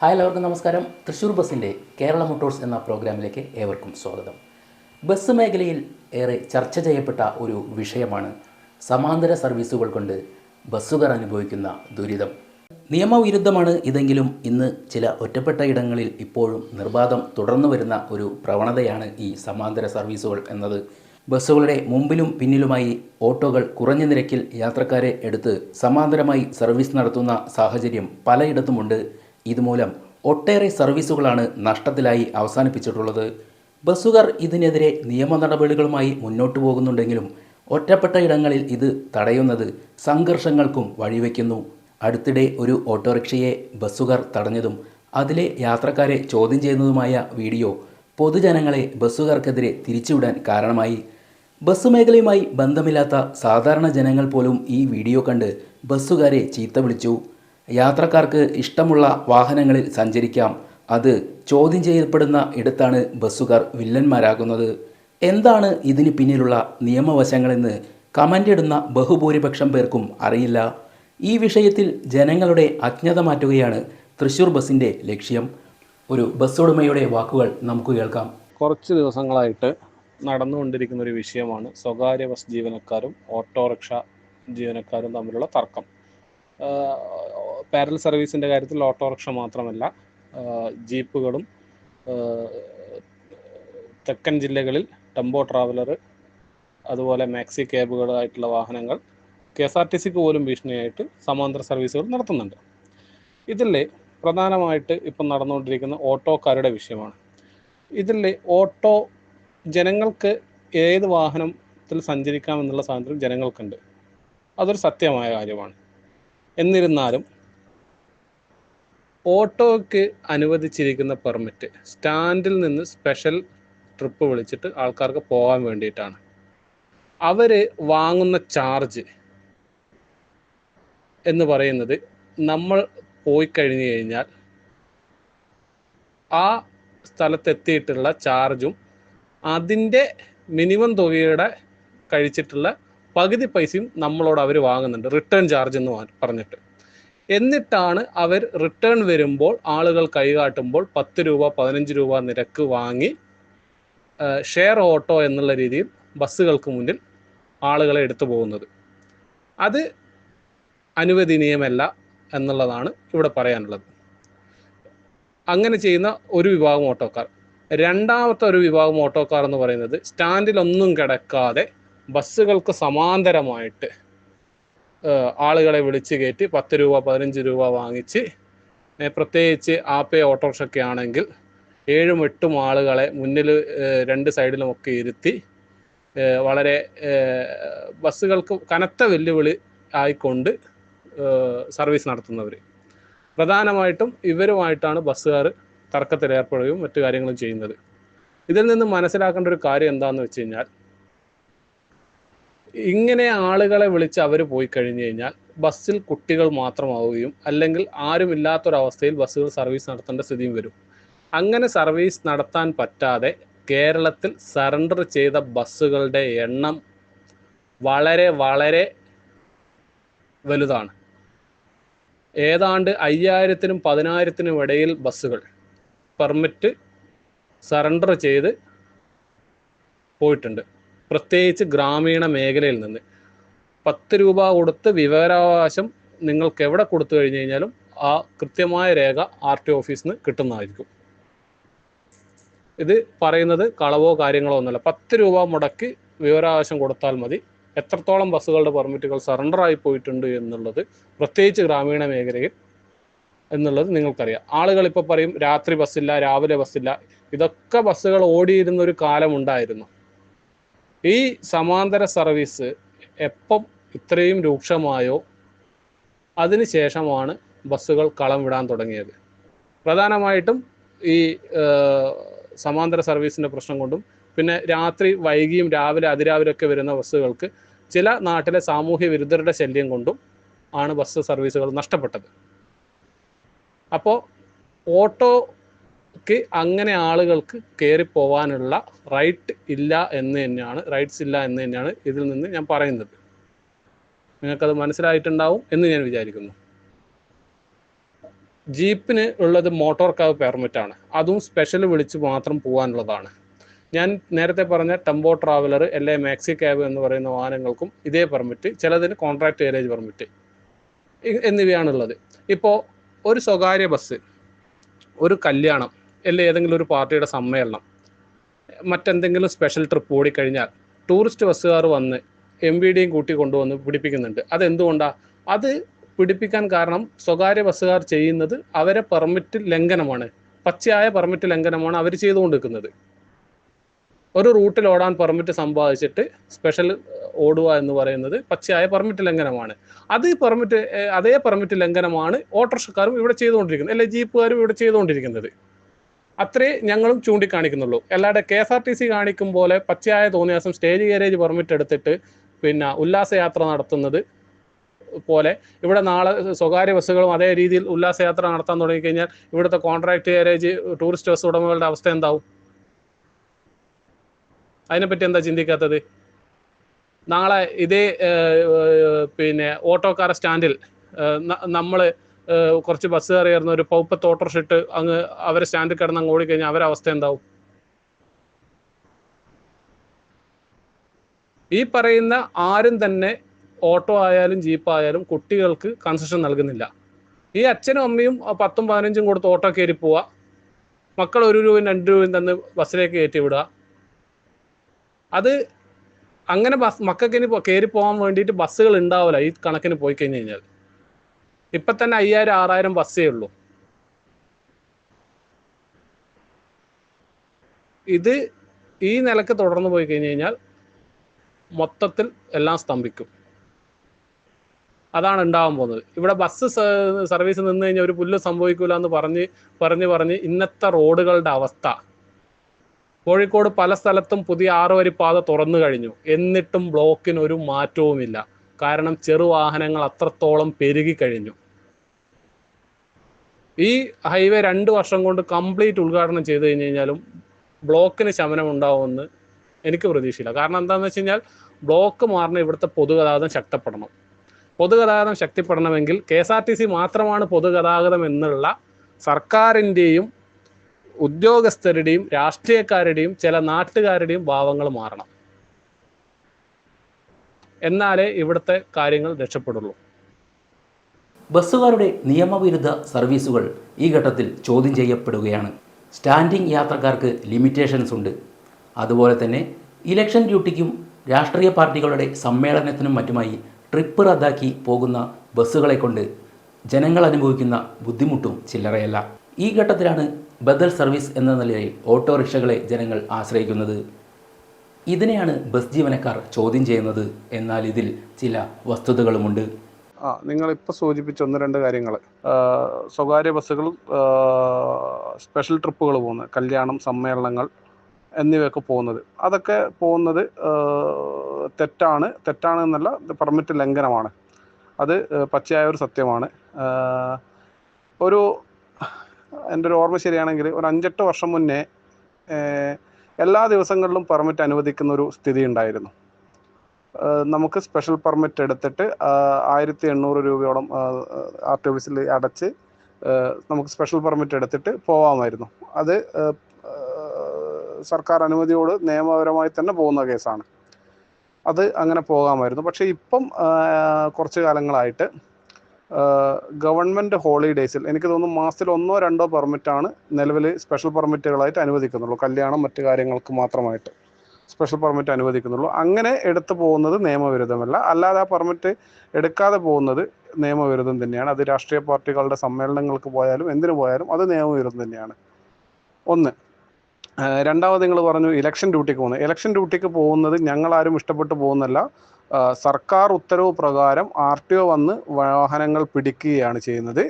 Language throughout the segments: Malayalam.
ഹായ് എല്ലാവർക്കും നമസ്കാരം. തൃശ്ശൂർ ബസ്സിന്റെ കേരള മോട്ടോഴ്സ് എന്ന പ്രോഗ്രാമിലേക്ക് ഏവർക്കും സ്വാഗതം. ബസ് മേഖലയിൽ ഏറെ ചർച്ച ചെയ്യപ്പെട്ട ഒരു വിഷയമാണ് സമാന്തര സർവീസുകൾ കൊണ്ട് ബസ്സുകാർ അനുഭവിക്കുന്ന ദുരിതം. നിയമവിരുദ്ധമാണ് ഇതെങ്കിലും ഇന്ന് ചില ഒറ്റപ്പെട്ട ഇടങ്ങളിൽ ഇപ്പോഴും നിർബാധം തുടർന്നു വരുന്ന ഒരു പ്രവണതയാണ് ഈ സമാന്തര സർവീസുകൾ എന്നത്. ബസ്സുകളുടെ മുമ്പിലും പിന്നിലുമായി ഓട്ടോകൾ കുറഞ്ഞ നിരക്കിൽ യാത്രക്കാരെ എടുത്ത് സമാന്തരമായി സർവീസ് നടത്തുന്ന സാഹചര്യം പലയിടത്തുമുണ്ട്. ഇതുമൂലം ഒട്ടേറെ സർവീസുകളാണ് നഷ്ടത്തിലായി അവസാനിപ്പിച്ചിട്ടുള്ളത്. ബസ്സുകാർ ഇതിനെതിരെ നിയമ നടപടികളുമായി മുന്നോട്ടു പോകുന്നുണ്ടെങ്കിലും ഒറ്റപ്പെട്ട ഇടങ്ങളിൽ ഇത് തടയുന്നത് സംഘർഷങ്ങൾക്കും വഴിവെക്കുന്നു. അടുത്തിടെ ഒരു ഓട്ടോറിക്ഷയെ ബസ്സുകാർ തടഞ്ഞതും അതിലെ യാത്രക്കാരെ ചോദ്യം ചെയ്യുന്നതുമായ വീഡിയോ പൊതുജനങ്ങളെ ബസ്സുകാർക്കെതിരെ തിരിച്ചുവിടാൻ കാരണമായി. ബസ് മേഖലയുമായി ബന്ധമില്ലാത്ത സാധാരണ ജനങ്ങൾ പോലും ഈ വീഡിയോ കണ്ട് ബസ്സുകാരെ ചീത്ത വിളിച്ചു. യാത്രക്കാർക്ക് ഇഷ്ടമുള്ള വാഹനങ്ങളിൽ സഞ്ചരിക്കാം. അത് ചോദ്യം ചെയ്യപ്പെടുന്ന ഇടത്താണ് ബസ്സുകാർ വില്ലന്മാരാകുന്നത്. എന്താണ് ഇതിന് പിന്നിലുള്ള നിയമവശങ്ങളെന്ന് കമന്റ് ഇടുന്ന ബഹുഭൂരിപക്ഷം പേർക്കും അറിയില്ല. ഈ വിഷയത്തിൽ ജനങ്ങളുടെ അജ്ഞത മാറ്റുകയാണ് തൃശ്ശൂർ ബസ്സിന്റെ ലക്ഷ്യം. ഒരു ബസ് ഉടമയുടെ വാക്കുകൾ നമുക്ക് കേൾക്കാം. കുറച്ച് ദിവസങ്ങളായിട്ട് നടന്നുകൊണ്ടിരിക്കുന്ന ഒരു വിഷയമാണ് സ്വകാര്യ ബസ് ജീവനക്കാരും ഓട്ടോറിക്ഷ ജീവനക്കാരും തമ്മിലുള്ള തർക്കം. പാരൽ സർവീസിന്റെ കാര്യത്തിൽ ഓട്ടോറിക്ഷ മാത്രമല്ല ജീപ്പുകളും തെക്കൻ ജില്ലകളിൽ ടെമ്പോ ട്രാവലർ അതുപോലെ മാക്സി ക്യാബുകളായിട്ടുള്ള വാഹനങ്ങൾ കെ എസ് ആർ ടി സിക്ക് പോലും ഭീഷണിയായിട്ട് സമാന്തര സർവീസുകൾ നടത്തുന്നുണ്ട്. ഇതിൽ പ്രധാനമായിട്ട് ഇപ്പം നടന്നുകൊണ്ടിരിക്കുന്ന ഓട്ടോക്കാരുടെ വിഷയമാണ്. ഇതിൽ ഓട്ടോ ജനങ്ങൾക്ക് ഏത് വാഹനത്തിൽ സഞ്ചരിക്കാം എന്നുള്ള സ്വാതന്ത്ര്യം ജനങ്ങൾക്കുണ്ട്. അതൊരു സത്യമായ കാര്യമാണ്. എന്നിരുന്നാലും ഓട്ടോയ്ക്ക് അനുവദിച്ചിരിക്കുന്ന പെർമിറ്റ്. സ്റ്റാൻഡിൽ നിന്ന് സ്പെഷ്യൽ ട്രിപ്പ് വിളിച്ചിട്ട് ആൾക്കാർക്ക് പോകാൻ വേണ്ടിയിട്ടാണ്. അവർ വാങ്ങുന്ന ചാർജ് എന്ന് പറയുന്നത് നമ്മൾ പോയി കഴിഞ്ഞു കഴിഞ്ഞാൽ ആ സ്ഥലത്തെത്തിയിട്ടുള്ള ചാർജും അതിന്റെ മിനിമം തുകയുടെ കഴിച്ചിട്ടുള്ള പകുതി പൈസയും നമ്മളോട് അവർ വാങ്ങുന്നുണ്ട്. റിട്ടേൺ ചാർജ് എന്ന് പറഞ്ഞിട്ട്. എന്നിട്ടാണ് അവർ റിട്ടേൺ വരുമ്പോൾ ആളുകൾ കൈകാട്ടുമ്പോൾ പത്ത് രൂപ പതിനഞ്ച് രൂപ നിരക്ക് വാങ്ങി ഷെയർ ഓട്ടോ എന്നുള്ള രീതിയിൽ ബസ്സുകൾക്ക് മുന്നിൽ ആളുകളെ എടുത്തു പോകുന്നത്. അത് അനുവദനീയമല്ല എന്നുള്ളതാണ് ഇവിടെ പറയാനുള്ളത്. അങ്ങനെ ചെയ്യുന്ന ഒരു വിഭാഗം ഓട്ടോക്കാർ. രണ്ടാമത്തെ ഒരു വിഭാഗം ഓട്ടോക്കാർ എന്ന് പറയുന്നത് സ്റ്റാൻഡിലൊന്നും കിടക്കാതെ ബസ്സുകൾക്ക് സമാന്തരമായിട്ട് ആളുകളെ വിളിച്ച് കയറ്റി പത്ത് രൂപ പതിനഞ്ച് രൂപ വാങ്ങിച്ച് പ്രത്യേകിച്ച് ആപ്പേ ഓട്ടോറിക്ഷയൊക്കെ ആണെങ്കിൽ ഏഴും എട്ടും ആളുകളെ മുന്നിൽ രണ്ട് സൈഡിലും ഒക്കെ ഇരുത്തി വളരെ ബസ്സുകൾക്ക് കനത്ത വെല്ലുവിളി ആയിക്കൊണ്ട് സർവീസ് നടത്തുന്നവർ. പ്രധാനമായിട്ടും ഇവരുമായിട്ടാണ് ബസ്സുകാർ തർക്കത്തിൽ ഏർപ്പെടുകയും മറ്റു കാര്യങ്ങളും ചെയ്യുന്നത്. ഇതിൽ നിന്ന് മനസ്സിലാക്കേണ്ട ഒരു കാര്യം എന്താണെന്ന് വെച്ച് കഴിഞ്ഞാൽ ഇങ്ങനെ ആളുകളെ വിളിച്ച് അവർ പോയി കഴിഞ്ഞു കഴിഞ്ഞാൽ ബസ്സിൽ കുട്ടികൾ മാത്രമാവുകയും അല്ലെങ്കിൽ ആരും ആരുമില്ലാത്തൊരവസ്ഥയിൽ ബസ്സുകൾ സർവീസ് നടത്തേണ്ട സ്ഥിതിയും വരും. അങ്ങനെ സർവീസ് നടത്താൻ പറ്റാതെ കേരളത്തിൽ സറണ്ടർ ചെയ്ത ബസ്സുകളുടെ എണ്ണം വളരെ വളരെ വലുതാണ്. ഏതാണ്ട് അയ്യായിരത്തിനും പതിനായിരത്തിനും ഇടയിൽ ബസ്സുകൾ പെർമിറ്റ് സറണ്ടർ ചെയ്ത് പോയിട്ടുണ്ട്. പ്രത്യേകിച്ച് ഗ്രാമീണ മേഖലയിൽ നിന്ന് പത്ത് രൂപ കൊടുത്ത് വിവരാവകാശം നിങ്ങൾക്ക് എവിടെ കൊടുത്തു കഴിഞ്ഞു കഴിഞ്ഞാലും ആ കൃത്യമായ രേഖ ആർ ടി ഓഫീസിൽ നിന്ന് കിട്ടുന്നതായിരിക്കും. ഇത് പറയുന്നത് കളവോ കാര്യങ്ങളോ ഒന്നുമല്ല. പത്ത് രൂപ മുടക്കി വിവരാവകാശം കൊടുത്താൽ മതി. എത്രത്തോളം ബസ്സുകളുടെ പെർമിറ്റുകൾ സറണ്ടർ ആയി പോയിട്ടുണ്ട് എന്നുള്ളത് പ്രത്യേകിച്ച് ഗ്രാമീണ മേഖലയിൽ എന്നുള്ളത് നിങ്ങൾക്കറിയാം. ആളുകൾ ഇപ്പോൾ പറയും രാത്രി ബസ്സില്ല രാവിലെ ബസ്സില്ല. ഇതൊക്കെ ബസ്സുകൾ ഓടിയിരുന്ന ഒരു കാലം ഉണ്ടായിരുന്നു ഈ സമാന്തര സർവീസ് എപ്പം ഇത്രയും രൂക്ഷമായോ അതിന് ശേഷമാണ് ബസ്സുകൾ കളം വിടാൻ തുടങ്ങിയത്. പ്രധാനമായിട്ടും ഈ സമാന്തര സർവീസിന്റെ പ്രശ്നം കൊണ്ടും പിന്നെ രാത്രി വൈകിയും രാവിലെ അതിരാവിലെ ഒക്കെ വരുന്ന ബസ്സുകൾക്ക് ചില നാട്ടിലെ സാമൂഹ്യ വിരുദ്ധരുടെ ശല്യം കൊണ്ടും ആണ് ബസ് സർവീസുകൾ നഷ്ടപ്പെട്ടത്. അപ്പോൾ ഓട്ടോക്ക് അങ്ങനെ ആളുകൾക്ക് കയറി പോവാനുള്ള റൈറ്റ് ഇല്ല എന്ന് തന്നെയാണ് റൈറ്റ്സ് ഇല്ല എന്ന് തന്നെയാണ് ഇതിൽ നിന്ന് ഞാൻ പറയുന്നത്. നിങ്ങൾക്കത് മനസ്സിലായിട്ടുണ്ടാവും എന്ന് ഞാൻ വിചാരിക്കുന്നു. ജീപ്പിന് ഉള്ളത് മോട്ടോർ കാവ് പെർമിറ്റ് ആണ്. അതും സ്പെഷ്യൽ വിളിച്ച് മാത്രം പോകാനുള്ളതാണ് ഞാൻ നേരത്തെ പറഞ്ഞ ടെമ്പോ ട്രാവലർ അല്ലെ മാക്സി ക്യാബ് എന്ന് പറയുന്ന വാഹനങ്ങൾക്കും ഇതേ പെർമിറ്റ് ചിലതിന് കോൺട്രാക്ട് ഏരേജ് പെർമിറ്റ് എന്നിവയാണുള്ളത്. ഇപ്പോൾ ഒരു സ്വകാര്യ ബസ് ഒരു കല്യാണം അല്ലെ ഏതെങ്കിലും ഒരു പാർട്ടിയുടെ സമ്മേളനം മറ്റെന്തെങ്കിലും സ്പെഷ്യൽ ട്രിപ്പ് ഓടിക്കഴിഞ്ഞാൽ ടൂറിസ്റ്റ് ബസ്സുകാർ വന്ന് എം വി ഡിയും കൂട്ടി കൊണ്ടുവന്ന് പിടിപ്പിക്കുന്നുണ്ട്. അതെന്തുകൊണ്ടാണ് അത് പിടിപ്പിക്കാൻ കാരണം സ്വകാര്യ ബസ്സുകാർ ചെയ്യുന്നത് അവരെ പെർമിറ്റ് ലംഘനമാണ്. പച്ചയായ പെർമിറ്റ് ലംഘനമാണ് അവർ ചെയ്തുകൊണ്ടിരിക്കുന്നത്. ഒരു റൂട്ടിൽ ഓടാൻ പെർമിറ്റ് സമ്പാദിച്ചിട്ട് സ്പെഷ്യൽ ഓടുക എന്ന് പറയുന്നത് പച്ചയായ പെർമിറ്റ് ലംഘനമാണ്. അത് പെർമിറ്റ് അതേ പെർമിറ്റ് ലംഘനമാണ് ഓട്ടോറിക്ഷക്കാരും ഇവിടെ ചെയ്തുകൊണ്ടിരിക്കുന്നത് അല്ലെ ജീപ്പുകാരും ഇവിടെ ചെയ്തുകൊണ്ടിരിക്കുന്നത്. അത്രേ ഞങ്ങളും ചൂണ്ടിക്കാണിക്കുന്നുള്ളൂ. അല്ലാതെ K S R T C കാണിക്കും പോലെ പച്ചയായ തോന്നിയാസം സ്റ്റേജ് ഗാരേജ് പെർമിറ്റ് എടുത്തിട്ട് പിന്നെ ഉല്ലാസയാത്ര നടത്തുന്നത് പോലെ. ഇവിടെ നാളെ സ്വകാര്യ ബസ്സുകളും അതേ രീതിയിൽ ഉല്ലാസയാത്ര നടത്താൻ തുടങ്ങിക്കഴിഞ്ഞാൽ ഇവിടുത്തെ കോൺട്രാക്ട് ഗാരേജ് ടൂറിസ്റ്റ് ബസ് ഉടമകളുടെ അവസ്ഥ എന്താവും? അതിനെപ്പറ്റി എന്താ ചിന്തിക്കാത്തത്? നാളെ ഇതേ പിന്നെ ഓട്ടോക്കാര സ്റ്റാൻഡിൽ നമ്മൾ കുറച്ച് ബസ് കയറിയായിരുന്നു ഒരു പൗപ്പ തോട്ടർഷിട്ട് അങ്ങ് അവരെ സ്റ്റാൻഡിൽ കിടന്ന് അങ്ങ് ഓടിക്കഴിഞ്ഞാൽ അവരെ അവസ്ഥ എന്താവും? ഈ പറയുന്ന ആരും തന്നെ ഓട്ടോ ആയാലും ജീപ്പ് ആയാലും കുട്ടികൾക്ക് കൺസെഷൻ നൽകുന്നില്ല. ഈ അച്ഛനും അമ്മയും പത്തും പതിനഞ്ചും കൊടുത്ത് ഓട്ടോ കയറി പോവുക മക്കൾ ഒരു രൂപയും രണ്ട് രൂപയും തന്ന് ബസ്സിലേക്ക് കയറ്റി വിടുക. അത് അങ്ങനെ ബസ് മക്കൾക്ക് ഇനി കയറി പോകാൻ വേണ്ടിയിട്ട് ബസ്സുകൾ ഉണ്ടാവില്ല ഈ കണക്കിന് പോയി കഴിഞ്ഞ് കഴിഞ്ഞാൽ ഇപ്പൊ തന്നെ അയ്യായിരം ആറായിരം ബസ്സേ ഉള്ളൂ. ഇത് ഈ നിലയ്ക്ക് തുടർന്ന് പോയി കഴിഞ്ഞു കഴിഞ്ഞാൽ മൊത്തത്തിൽ എല്ലാം സ്തംഭിക്കും. അതാണ് ഉണ്ടാവാൻ പോകുന്നത്. ഇവിടെ ബസ് സർവീസ് നിന്ന് കഴിഞ്ഞാൽ ഒരു പുല്ല് സംഭവിക്കൂല എന്ന് പറഞ്ഞ് പറഞ്ഞ് പറഞ്ഞ് ഇന്നത്തെ റോഡുകളുടെ അവസ്ഥ. കോഴിക്കോട് പല സ്ഥലത്തും പുതിയ ആറുവരി പാത തുറന്നു കഴിഞ്ഞു. എന്നിട്ടും ബ്ലോക്കിന് ഒരു മാറ്റവുമില്ല. കാരണം ചെറുവാഹനങ്ങൾ അത്രത്തോളം പെരുകി കഴിഞ്ഞു. ഈ ഹൈവേ രണ്ട് വർഷം കൊണ്ട് കംപ്ലീറ്റ് ഉദ്ഘാടനം ചെയ്തു കഴിഞ്ഞ് കഴിഞ്ഞാലും ബ്ലോക്കിന് ശമനം ഉണ്ടാവുമെന്ന് എനിക്ക് പ്രതീക്ഷയില്ല. കാരണം എന്താണെന്ന് വെച്ച് കഴിഞ്ഞാൽ ബ്ലോക്ക് മാറണം ഇവിടുത്തെ പൊതുഗതാഗതം ശക്തപ്പെടണം. പൊതുഗതാഗതം ശക്തിപ്പെടണമെങ്കിൽ K S R T C മാത്രമാണ് പൊതുഗതാഗതം എന്നുള്ള സർക്കാരിന്റെയും ഉദ്യോഗസ്ഥരുടെയും രാഷ്ട്രീയക്കാരുടെയും ചില നാട്ടുകാരുടെയും ഭാവങ്ങൾ മാറണം. എന്നാലേ ഇവിടുത്തെ കാര്യങ്ങൾ രക്ഷപ്പെടുള്ളൂ. ബസ്സുകാരുടെ നിയമവിരുദ്ധ സർവീസുകൾ ഈ ഘട്ടത്തിൽ ചോദ്യം ചെയ്യപ്പെടുകയാണ്. സ്റ്റാൻഡിംഗ് യാത്രക്കാർക്ക് ലിമിറ്റേഷൻസ് ഉണ്ട്. അതുപോലെ തന്നെ ഇലക്ഷൻ ഡ്യൂട്ടിക്കും രാഷ്ട്രീയ പാർട്ടികളുടെ സമ്മേളനത്തിനും മറ്റുമായി ട്രിപ്പ് റദ്ദാക്കി പോകുന്ന ബസ്സുകളെ കൊണ്ട് ജനങ്ങൾ അനുഭവിക്കുന്ന ബുദ്ധിമുട്ടും ചില്ലറയല്ല. ഈ ഘട്ടത്തിലാണ് ബദൽ സർവീസ് എന്ന നിലയിൽ ഓട്ടോറിക്ഷകളെ ജനങ്ങൾ ആശ്രയിക്കുന്നത്. ഇതിനെയാണ് ബസ് ജീവനക്കാർ ചോദ്യം ചെയ്യുന്നത് എന്നാൽ ഇതിൽ ചില വസ്തുതകളുമുണ്ട്. ആ നിങ്ങൾ ഇപ്പോൾ സൂചിപ്പിച്ച ഒന്ന് രണ്ട് കാര്യങ്ങൾ. സ്വകാര്യ ബസ്സുകൾ സ്പെഷ്യൽ ട്രിപ്പുകൾ പോകുന്നത് കല്യാണം സമ്മേളനങ്ങൾ എന്നിവയൊക്കെ പോകുന്നത്. അതൊക്കെ പോകുന്നത് തെറ്റാണ്. തെറ്റാണ് എന്നല്ല പെർമിറ്റ് ലംഘനമാണ്. അത് പച്ചയായ ഒരു സത്യമാണ്. ഒരു എന്റെ ഒരു ഓർമ്മ ശരിയാണെങ്കിൽ ഒരു അഞ്ചെട്ട് വർഷം മുന്നേ എല്ലാ ദിവസങ്ങളിലും പെർമിറ്റ് അനുവദിക്കുന്ന ഒരു സ്ഥിതി ഉണ്ടായിരുന്നു. നമുക്ക് സ്പെഷ്യൽ പെർമിറ്റ് എടുത്തിട്ട് ആയിരത്തി എണ്ണൂറ് രൂപയോളം ആർ ടി ഓഫീസിൽ അടച്ച് നമുക്ക് സ്പെഷ്യൽ പെർമിറ്റ് എടുത്തിട്ട് പോവാമായിരുന്നു. അത് സർക്കാർ അനുമതിയോട് നിയമപരമായി തന്നെ പോകുന്ന കേസാണ്. അത് അങ്ങനെ പോകാമായിരുന്നു. പക്ഷേ ഇപ്പം കുറച്ച് കാലങ്ങളായിട്ട് ഗവൺമെന്റ് ഹോളിഡേയ്സിൽ എനിക്ക് തോന്നുന്നു മാസത്തിൽ ഒന്നോ രണ്ടോ പെർമിറ്റാണ് നിലവിൽ സ്പെഷ്യൽ പെർമിറ്റുകളായിട്ട് അനുവദിക്കുന്നുള്ളൂ. കല്യാണം മറ്റു കാര്യങ്ങൾക്ക് മാത്രമായിട്ട് സ്പെഷ്യൽ പെർമിറ്റ് അനുവദിക്കുന്നുള്ളൂ. അങ്ങനെ എടുത്തു പോകുന്നത് നിയമവിരുദ്ധമല്ല. അല്ലാതെ ആ പെർമിറ്റ് എടുക്കാതെ പോകുന്നത് നിയമവിരുദ്ധം തന്നെയാണ്. അത് രാഷ്ട്രീയ പാർട്ടികളുടെ സമ്മേളനങ്ങൾക്ക് പോയാലും എന്തിനു പോയാലും അത് നിയമവിരുദ്ധം തന്നെയാണ്. ഒന്ന് രണ്ടാമത് നിങ്ങൾ പറഞ്ഞു ഇലക്ഷൻ ഡ്യൂട്ടിക്ക് പോകുന്നത്. ഇലക്ഷൻ ഡ്യൂട്ടിക്ക് പോകുന്നത് ഞങ്ങളാരും ഇഷ്ടപ്പെട്ടു പോകുന്നല്ല സർക്കാർ ഉത്തരവ് പ്രകാരം ആർ ടി ഒ വന്ന് വാഹനങ്ങൾ പിടിക്കുകയാണ് ചെയ്യുന്നത്.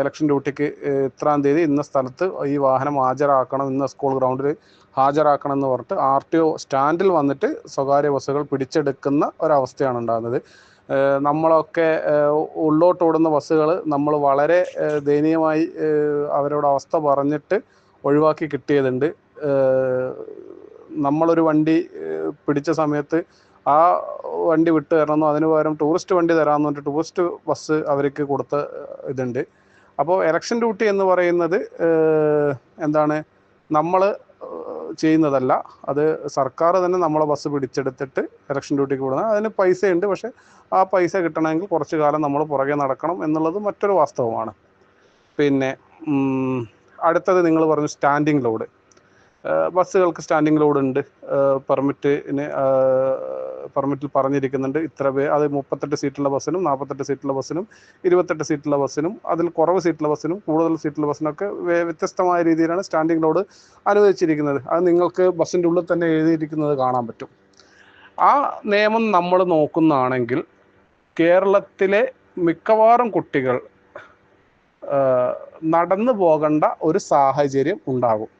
ഇലക്ഷൻ ഡ്യൂട്ടിക്ക് ഇത്രാം തീയതി ഇന്ന സ്ഥലത്ത് ഈ വാഹനം ഹാജരാക്കണം ഇന്ന സ്കൂൾ ഗ്രൗണ്ടിൽ ഹാജരാക്കണം എന്ന് പറഞ്ഞിട്ട് ആർ ടി ഒ സ്റ്റാൻഡിൽ വന്നിട്ട് സ്വകാര്യ ബസ്സുകൾ പിടിച്ചെടുക്കുന്ന ഒരവസ്ഥയാണ് ഉണ്ടാകുന്നത്. നമ്മളൊക്കെ ഉള്ളോട്ടോടുന്ന ബസ്സുകൾ നമ്മൾ വളരെ ദയനീയമായി അവരോട് അവസ്ഥ പറഞ്ഞിട്ട് ഒഴിവാക്കി കിട്ടിയതുണ്ട്. നമ്മളൊരു വണ്ടി പിടിച്ച സമയത്ത് ആ വണ്ടി വിട്ട് തരണമെന്നോ അതിന് പകരം ടൂറിസ്റ്റ് വണ്ടി തരാമെന്ന് പറഞ്ഞിട്ട് ടൂറിസ്റ്റ് ബസ് അവർക്ക് കൊടുത്ത ഇതുണ്ട്. അപ്പോൾ എലക്ഷൻ ഡ്യൂട്ടി എന്ന് പറയുന്നത് എന്താണ് നമ്മൾ ചെയ്യുന്നതല്ല. അത് സർക്കാർ തന്നെ നമ്മളെ ബസ് പിടിച്ചെടുത്തിട്ട് ഇലക്ഷൻ ഡ്യൂട്ടിക്ക് വിടുന്നത്. അതിന് പൈസയുണ്ട്. പക്ഷേ ആ പൈസ കിട്ടണമെങ്കിൽ കുറച്ച് കാലം നമ്മൾ പുറകെ നടക്കണം എന്നുള്ളത് മറ്റൊരു വാസ്തവമാണ്. പിന്നെ അടുത്തത് നിങ്ങൾ പറഞ്ഞു സ്റ്റാൻഡിങ് ലോഡ് ബസ്സുകൾക്ക് സ്റ്റാൻഡിങ് ലോഡ് ഉണ്ട് പെർമിറ്റിന് പെർമിറ്റിൽ പറഞ്ഞിരിക്കുന്നുണ്ട്. ഇത്ര പേ അത് മുപ്പത്തെട്ട് സീറ്റുള്ള ബസ്സിനും നാൽപ്പത്തെട്ട് സീറ്റുള്ള ബസ്സിനും ഇരുപത്തെട്ട് സീറ്റുള്ള ബസ്സിനും അതിൽ കുറവ് സീറ്റുള്ള ബസ്സിനും കൂടുതൽ സീറ്റുള്ള ബസ്സിനൊക്കെ വ്യത്യസ്തമായ രീതിയിലാണ് സ്റ്റാൻഡിങ് ലോഡ് അനുവദിച്ചിരിക്കുന്നത്. അത് നിങ്ങൾക്ക് ബസ്സിന്റെ ഉള്ളിൽ തന്നെ എഴുതിയിരിക്കുന്നത് കാണാൻ പറ്റും. ആ നിയമം നമ്മൾ നോക്കുന്നതാണെങ്കിൽ കേരളത്തിലെ മിക്കവാറും കുട്ടികൾ നടന്നു പോകേണ്ട ഒരു സാഹചര്യം ഉണ്ടാകും.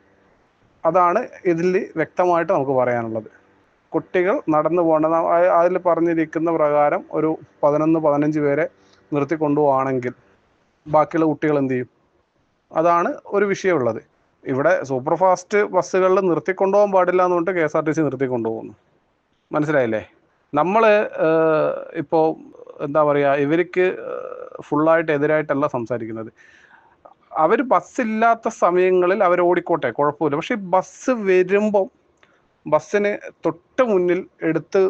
അതാണ് ഇതിൽ വ്യക്തമായിട്ട് നമുക്ക് പറയാനുള്ളത്. കുട്ടികൾ നടന്നു പോകേണ്ട അതിൽ പറഞ്ഞിരിക്കുന്ന പ്രകാരം ഒരു പതിനൊന്ന് പതിനഞ്ച് പേരെ നിർത്തി കൊണ്ടുപോവാണെങ്കിൽ ബാക്കിയുള്ള കുട്ടികൾ എന്ത് ചെയ്യും? അതാണ് ഒരു വിഷയമുള്ളത്. ഇവിടെ സൂപ്പർ ഫാസ്റ്റ് ബസ്സുകളിൽ നിർത്തി നിർത്തിക്കൊണ്ടുപോകാൻ പാടില്ല എന്ന് പറഞ്ഞിട്ട് K S R T C നിർത്തി കൊണ്ടുപോകുന്നു. മനസ്സിലായില്ലേ? നമ്മൾ ഇപ്പോൾ എന്താ പറയുക ഇവർക്ക് ഫുള്ളായിട്ട് എതിരായിട്ടല്ല സംസാരിക്കുന്നത്. അവർ ബസ്സില്ലാത്ത സമയങ്ങളിൽ അവർ ഓടിക്കോട്ടെ കുഴപ്പമില്ല. പക്ഷെ ബസ് വരുമ്പം ബസ്സിന് തൊട്ട് മുന്നിൽ എടുത്ത്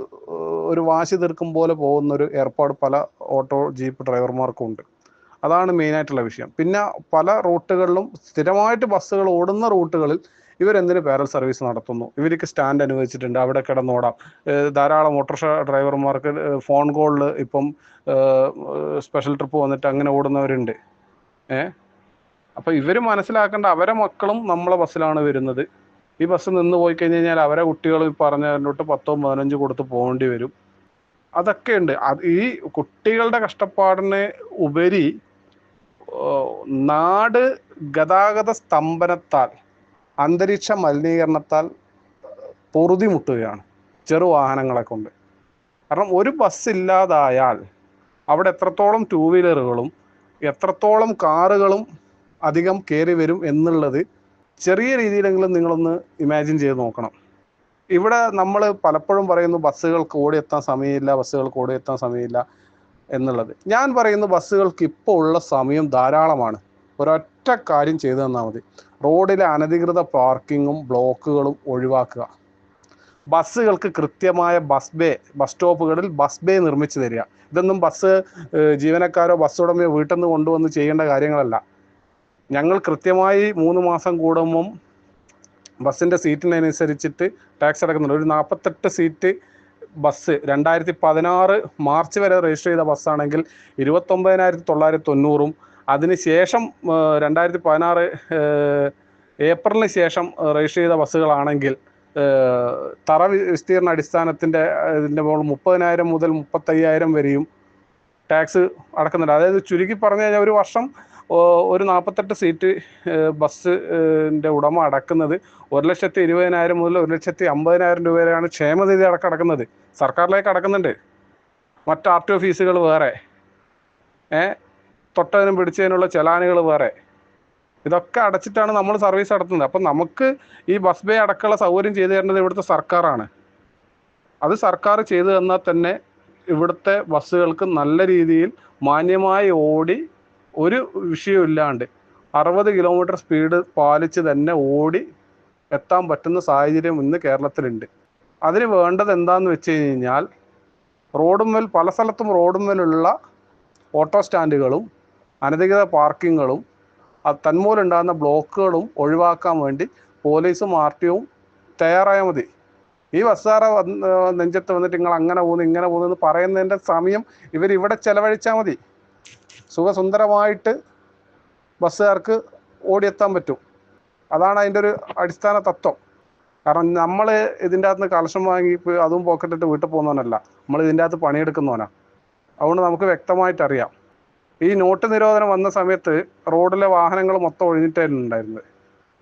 ഒരു വാശി തീർക്കും പോലെ പോകുന്ന ഒരു ഏർപ്പാട് പല ഓട്ടോ ജീപ്പ് ഡ്രൈവർമാർക്കും ഉണ്ട്. അതാണ് മെയിനായിട്ടുള്ള വിഷയം. പിന്നെ പല റൂട്ടുകളിലും സ്ഥിരമായിട്ട് ബസ്സുകൾ ഓടുന്ന റൂട്ടുകളിൽ ഇവരെന്തിന് പാരൽ സർവീസ് നടത്തുന്നു? ഇവർക്ക് സ്റ്റാൻഡ് അനുവദിച്ചിട്ടുണ്ട് അവിടെ കിടന്നോടാം ഏഹ് ധാരാളം ഓട്ടോറിക്ഷ ഡ്രൈവർമാർക്ക് ഫോൺ കോളിൽ ഇപ്പം സ്പെഷ്യൽ ട്രിപ്പ് വന്നിട്ട് അങ്ങനെ ഓടുന്നവരുണ്ട്. ഏ അപ്പൊ ഇവർ മനസ്സിലാക്കേണ്ട അവരെ മക്കളും നമ്മളെ ബസ്സിലാണ് വരുന്നത്. ഈ ബസ് നിന്ന് പോയി കഴിഞ്ഞ് കഴിഞ്ഞാൽ അവരെ കുട്ടികൾ പറഞ്ഞതിനോട്ട് പത്തോ പതിനഞ്ചോ കൊടുത്ത് പോകേണ്ടി വരും. അതൊക്കെ ഉണ്ട്. അത് ഈ കുട്ടികളുടെ കഷ്ടപ്പാടിന് ഉപരി നാട് ഗതാഗത സ്തംഭനത്താൽ അന്തരീക്ഷ മലിനീകരണത്താൽ പൊറുതിമുട്ടുകയാണ് ചെറുവാഹനങ്ങളെ കൊണ്ട്. കാരണം ഒരു ബസ് ഇല്ലാതായാൽ അവിടെ എത്രത്തോളം ടൂ വീലറുകളും എത്രത്തോളം കാറുകളും അധികം കയറി വരും എന്നുള്ളത് ചെറിയ രീതിയിലെങ്കിലും നിങ്ങളൊന്ന് ഇമാജിൻ ചെയ്ത് നോക്കണം. ഇവിടെ നമ്മൾ പലപ്പോഴും പറയുന്നു ബസ്സുകൾക്ക് ഓടിയെത്താൻ സമയമില്ല ബസ്സുകൾക്ക് ഓടിയെത്താൻ സമയമില്ല എന്നുള്ളത്. ഞാൻ പറയുന്നു ബസ്സുകൾക്ക് ഇപ്പോൾ ഉള്ള സമയം ധാരാളമാണ്. ഒരൊറ്റ കാര്യം ചെയ്തു തന്നാൽ മതി. റോഡിലെ അനധികൃത പാർക്കിങ്ങും ബ്ലോക്കുകളും ഒഴിവാക്കുക. ബസ്സുകൾക്ക് കൃത്യമായ ബസ് ബേ ബസ് സ്റ്റോപ്പുകളിൽ ബസ് ബേ നിർമ്മിച്ചു തരിക. ഇതൊന്നും ബസ് ജീവനക്കാരോ ബസ് ഉടമയോ വീട്ടിൽ നിന്ന് കൊണ്ടുവന്ന് ചെയ്യേണ്ട കാര്യങ്ങളല്ല. ഞങ്ങൾ കൃത്യമായി മൂന്ന് മാസം കൂടുമ്പം ബസ്സിന്റെ സീറ്റിനനുസരിച്ചിട്ട് ടാക്സ് അടക്കുന്നുണ്ട്. ഒരു നാൽപ്പത്തെട്ട് സീറ്റ് ബസ് രണ്ടായിരത്തി പതിനാറ് മാർച്ച് വരെ രജിസ്റ്റർ ചെയ്ത ബസ്സാണെങ്കിൽ ഇരുപത്തൊമ്പതിനായിരത്തി തൊള്ളായിരത്തി തൊണ്ണൂറും അതിനുശേഷം രണ്ടായിരത്തി പതിനാറ് ഏപ്രിലിന് ശേഷം രജിസ്റ്റർ ചെയ്ത ബസ്സുകളാണെങ്കിൽ തറ വിസ്തീർണ അടിസ്ഥാനത്തിന്റെ ഇതിന്റെ മുപ്പതിനായിരം മുതൽ മുപ്പത്തയ്യായിരം വരെയും ടാക്സ് അടക്കുന്നുണ്ട്. അതായത് ചുരുക്കി പറഞ്ഞു കഴിഞ്ഞാൽ ഒരു വർഷം ഒരു നാൽപ്പത്തെട്ട് സീറ്റ് ഏഹ്, ബസ്സിന്റെ ഉടമ അടക്കുന്നത് ഒരു ലക്ഷത്തി ഇരുപതിനായിരം മുതൽ ഒരു ലക്ഷത്തി അമ്പതിനായിരം രൂപ വരെയാണ് ക്ഷേമനിധി അടക്കം അടക്കുന്നത്. സർക്കാരിലേക്ക് അടക്കുന്നുണ്ട്. മറ്റ് ആർ ടി ഒ ഫീസുകൾ വേറെ. ഏ തൊട്ടതിനും പിടിച്ചതിനുള്ള ചെലാനുകൾ വേറെ. ഇതൊക്കെ അടച്ചിട്ടാണ് നമ്മൾ സർവീസ് നടത്തുന്നത്. അപ്പം നമുക്ക് ഈ ബസ് ബേ അടക്കമുള്ള സൗകര്യം ചെയ്തു തരേണ്ടത് ഇവിടുത്തെ സർക്കാരാണ്. അത് സർക്കാർ ചെയ്തു തന്നാൽ തന്നെ ഇവിടുത്തെ ബസ്സുകൾക്ക് നല്ല രീതിയിൽ മാന്യമായി ഓടി ഒരു വിഷയം ഇല്ലാണ്ട് അറുപത് കിലോമീറ്റർ സ്പീഡ് പാലിച്ച് തന്നെ ഓടി എത്താൻ പറ്റുന്ന സാഹചര്യം ഇന്ന് കേരളത്തിലുണ്ട്. അതിന് വേണ്ടത് എന്താന്ന് വെച്ച് കഴിഞ്ഞാൽ റോഡുമേൽ പല സ്ഥലത്തും റോഡുമേലുള്ള ഓട്ടോ സ്റ്റാൻഡുകളും അനധികൃത പാർക്കിങ്ങുകളും തന്മൂലമുണ്ടാകുന്ന ബ്ലോക്കുകളും ഒഴിവാക്കാൻ വേണ്ടി പോലീസും ആർ ടി ഒവും തയ്യാറായാൽ മതി. ഈ വസ്സാറ നെഞ്ചത്ത് വന്നിട്ട് നിങ്ങൾ അങ്ങനെ പോകുന്നു ഇങ്ങനെ പോകുന്നു എന്ന് പറയുന്നതിന്റെ സമയം ഇവർ ഇവിടെ ചെലവഴിച്ചാൽ മതി. സുഖസുന്ദരമായിട്ട് ബസ്സുകാർക്ക് ഓടിയെത്താൻ പറ്റും. അതാണ് അതിന്റെ ഒരു അടിസ്ഥാന തത്വം. കാരണം നമ്മൾ ഇതിന്റെ അകത്ത് കലശം വാങ്ങി അതും പോക്കറ്റിട്ട് വീട്ടിൽ പോകുന്നവനല്ല. നമ്മൾ ഇതിന്റെ അകത്ത് പണിയെടുക്കുന്നവനാണ് അതുകൊണ്ട് നമുക്ക് വ്യക്തമായിട്ട് അറിയാം. ഈ നോട്ട് നിരോധനം വന്ന സമയത്ത് റോഡിലെ വാഹനങ്ങൾ മൊത്തം ഒഴിഞ്ഞിട്ടായിരുന്നു ഉണ്ടായിരുന്നത്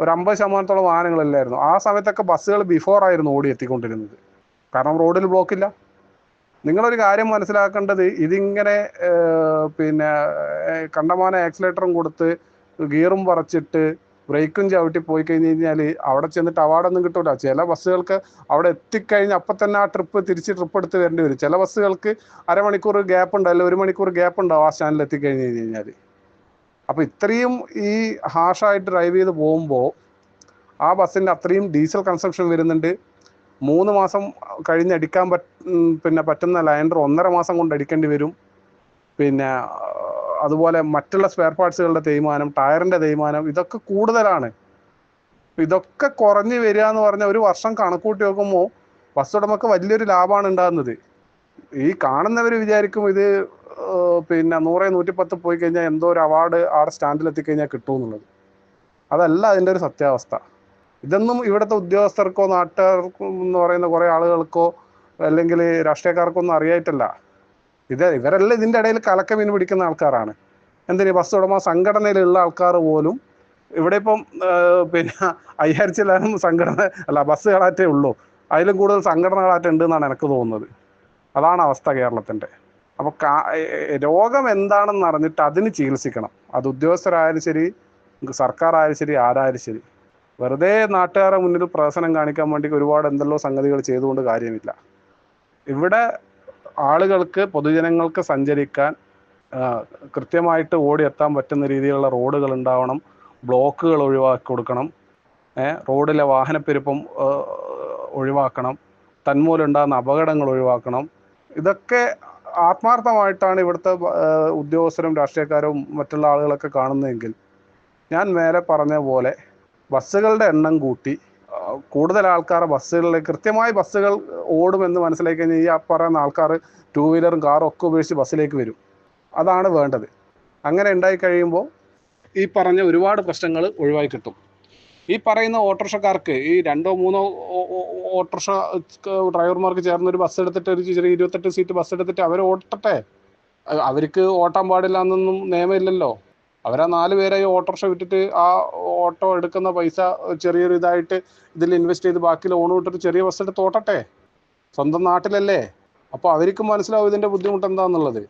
ഒരു അമ്പത് ശതമാനത്തോളം വാഹനങ്ങളില്ലായിരുന്നു. ആ സമയത്തൊക്കെ ബസ്സുകൾ ബിഫോർ ആയിരുന്നു ഓടി എത്തിക്കൊണ്ടിരുന്നത്. കാരണം റോഡിൽ ബ്ലോക്കില്ല നിങ്ങളൊരു കാര്യം മനസ്സിലാക്കേണ്ടത് ഇതിങ്ങനെ പിന്നെ കണ്ടമാന ആക്സിലേറ്ററും കൊടുത്ത് ഗിയറും പറിച്ചിട്ട് ബ്രേക്കും ചവിട്ടി പോയി കഴിഞ്ഞ് കഴിഞ്ഞാൽ അവിടെ ചെന്നിട്ട് അവാർഡൊന്നും കിട്ടൂല. ചില ബസ്സുകൾക്ക് അവിടെ എത്തിക്കഴിഞ്ഞ് അപ്പം തന്നെ ആ ട്രിപ്പ് തിരിച്ച് ട്രിപ്പ് എടുത്ത് വരേണ്ടി വരും. ചില ബസ്സുകൾക്ക് അരമണിക്കൂർ ഗ്യാപ്പ് ഉണ്ട് അല്ലെങ്കിൽ ഒരു മണിക്കൂർ ഗ്യാപ്പ് ഉണ്ടാവും ആ സ്റ്റാൻഡിൽ എത്തിക്കഴിഞ്ഞ് കഴിഞ്ഞ് കഴിഞ്ഞാൽ അപ്പൊ ഇത്രയും ഈ ഹാഷായിട്ട് ഡ്രൈവ് ചെയ്ത് പോകുമ്പോൾ ആ ബസ്സിന്റെ അത്രയും ഡീസൽ കൺസംഷൻ വരുന്നുണ്ട്. മൂന്ന് മാസം കഴിഞ്ഞ് അടിക്കാൻ പിന്നെ പറ്റുന്ന ലൈൻഡർ ഒന്നര മാസം കൊണ്ട് അടിക്കേണ്ടി വരും. പിന്നെ അതുപോലെ മറ്റുള്ള സ്പെയർ പാർട്സുകളുടെ തേയ്മാനം ടയറിന്റെ തേയ്മാനം ഇതൊക്കെ കൂടുതലാണ്. ഇതൊക്കെ കുറഞ്ഞു വരിക എന്ന് പറഞ്ഞാൽ ഒരു വർഷം കണക്കൂട്ടി നോക്കുമ്പോൾ ബസ് ഉടമക്ക് വലിയൊരു ലാഭമാണ് ഉണ്ടാകുന്നത്. ഈ കാണുന്നവർ വിചാരിക്കും ഇത് പിന്നെ നൂറ് നൂറ്റിപ്പത്ത് പോയി കഴിഞ്ഞാൽ എന്തോ ഒരു അവാർഡ് ആടെ സ്റ്റാൻഡിൽ എത്തിക്കഴിഞ്ഞാൽ കിട്ടുമെന്നുള്ളത് അതല്ല അതിന്റെ ഒരു സത്യാവസ്ഥ. ഇതൊന്നും ഇവിടുത്തെ ഉദ്യോഗസ്ഥർക്കോ നാട്ടുകാർക്കോ എന്ന് പറയുന്ന കുറേ ആളുകൾക്കോ അല്ലെങ്കിൽ രാഷ്ട്രീയക്കാർക്കോ ഒന്നും അറിയായിട്ടല്ല. ഇത് ഇവരെല്ലാം ഇതിന്റെ ഇടയിൽ കലക്കമീൻ പിടിക്കുന്ന ആൾക്കാരാണ്. എന്തിന് ബസ് ഉടമ സംഘടനയിലുള്ള ആൾക്കാർ പോലും ഇവിടെ ഇപ്പം പിന്നെ അയ്യായിരത്തി ചില്ലാനും സംഘടന അല്ല ബസ് കളാറ്റേ ഉള്ളൂ. അതിലും കൂടുതൽ സംഘടനകളാറ്റം ഉണ്ട് എന്നാണ് എനിക്ക് തോന്നുന്നത്. അതാണ് അവസ്ഥ കേരളത്തിന്റെ അപ്പോൾ കാ രോഗം എന്താണെന്ന് അറിഞ്ഞിട്ട് അതിന് ചികിത്സിക്കണം. അത് ഉദ്യോഗസ്ഥരായാലും ശരി സർക്കാർ ആയാലും ശരി ആരായാലും ശരി. വെറുതെ നാട്ടുകാരുടെ മുന്നിൽ പ്രഹസനം കാണിക്കാൻ വേണ്ടി ഒരുപാട് എന്തെല്ലോ സംഗതികൾ ചെയ്തുകൊണ്ട് കാര്യമില്ല. ഇവിടെ ആളുകൾക്ക് പൊതുജനങ്ങൾക്ക് സഞ്ചരിക്കാൻ കൃത്യമായിട്ട് ഓടിയെത്താൻ പറ്റുന്ന രീതിയിലുള്ള റോഡുകൾ ഉണ്ടാവണം. ബ്ലോക്കുകൾ ഒഴിവാക്കി കൊടുക്കണം. റോഡിലെ വാഹനപ്പെരുപ്പം ഒഴിവാക്കണം. തന്മൂലമുണ്ടാകുന്ന അപകടങ്ങൾ ഒഴിവാക്കണം. ഇതൊക്കെ ആത്മാർത്ഥമായിട്ടാണ് ഇവിടുത്തെ ഉദ്യോഗസ്ഥരും രാഷ്ട്രീയക്കാരും മറ്റുള്ള ആളുകളൊക്കെ കാണുന്നതെങ്കിൽ ഞാൻ മേലെ പറഞ്ഞ പോലെ ബസ്സുകളുടെ എണ്ണം കൂട്ടി. കൂടുതൽ ആൾക്കാർ ബസ്സുകളിൽ കൃത്യമായി ബസ്സുകൾ ഓടുമെന്ന് മനസ്സിലാക്കി കഴിഞ്ഞാൽ ഈ പറയുന്ന ആൾക്കാർ ടൂ വീലറും കാറും ഒക്കെ ഉപയോഗിച്ച് ബസ്സിലേക്ക് വരും. അതാണ് വേണ്ടത്. അങ്ങനെ ഉണ്ടായി കഴിയുമ്പോൾ ഈ പറഞ്ഞ ഒരുപാട് പ്രശ്നങ്ങൾ ഒഴിവായി കിട്ടും. ഈ പറയുന്ന ഓട്ടോറിക്ഷക്കാർക്ക് ഈ രണ്ടോ മൂന്നോ ഓട്ടോറിക്ഷ ഡ്രൈവർമാർക്ക് ചേർന്ന് ഒരു ബസ് എടുത്തിട്ട് ഒരു ചെറിയ ഇരുപത്തെട്ട് സീറ്റ് ബസ് എടുത്തിട്ട് അവർ ഓട്ടട്ടെ? അവർക്ക് ഓട്ടാൻ പാടില്ല എന്നൊന്നും നിയമമില്ലല്ലോ. അവരാ നാല് പേരെ ഈ ഓട്ടോറിക്ഷ വിറ്റിട്ട് ആ ഓട്ടോ എടുക്കുന്ന പൈസ ചെറിയൊരു ഇതായിട്ട് ഇതിൽ ഇൻവെസ്റ്റ് ചെയ്ത് ബാക്കി ലോൺ വിട്ടിട്ട് ചെറിയ ബസ് എടുത്ത് ഓട്ടട്ടെ സ്വന്തം നാട്ടിലല്ലേ? അപ്പോൾ അവർക്കും മനസ്സിലാവും ഇതിന്റെ ബുദ്ധിമുട്ട് എന്താണെന്നുള്ളത്